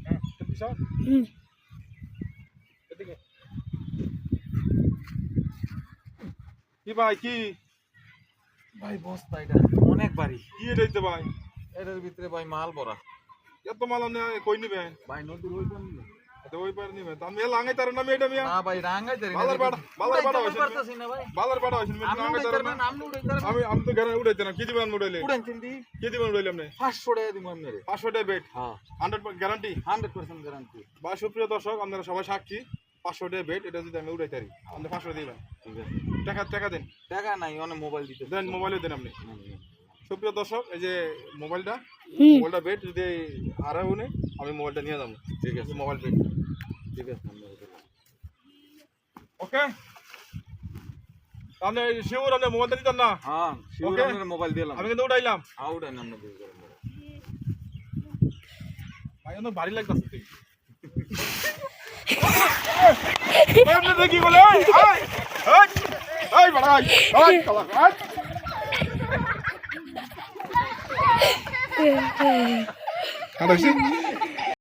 হ্যাঁ হুম এদিকে কি ভাই কি? ভাই বস্তা এটা অনেক বাড়ি কি এটাইতে ভাই? এটার ভিতরে ভাই মাল ভরা। এত মাল আপনি কই নিবে ভাই নদীর ওই পার নিয়ে। তো ওই পার নিবে আমি লাঙ্গাই তার নামে এটা মিয়া না ভাই রাঙ্গাই তারি বালার পাড়া, বালার পাড়া হয়েছে। পারতাছি না ভাই বালার পাড়া হইছেন আমি লাঙ্গাই তার উড়াইতে পারবেন আপনি উড়াইতে পারবেন আমি আমি তো ঘরে উড়াইতে না কি দিবেন উড়াইলে উড়ান চিন্তি কি দিবেন উড়াইলে আপনি 500 টাকা দিব আপনারে পাঁচশো টাকা বেড হান্ড্রেড গ্যারান্টি 100% গ্যারান্টি বা সুপ্রিয় দর্শক আপনারা সবাই সাক্ষী পাঁচশো টাকা বেড এটা যদি আমি উড়াইতে পারি আপনি পাঁচশো দিবেন ঠিক আছে টাকা টাকা দেন টাকা নাই অনেক মোবাইল দিতে দেন মোবাইলে দেন আপনি সুপ্রিয় দর্শক এই যে মোবাইলটা মোবাইলটা বেড যদি আর উনি আমি মোবাইলটা নিয়ে যাব ঠিক আছে মোবাইল বেড ঠিক আছে। ওকে আপনি শিওর আপনি মোবাইলটা নিতেন না হ্যাঁ শিওর আপনার মোবাইল দিলাম আমি কিন্তু উঠাইলাম হ্যাঁ উড়ান আমরা বুঝতে পারব ভাই অনেক ভারী লাগতেছে তুই আপনি দেখি বলে এই এই এই এই বড় ভাই এই 啊啊啊啊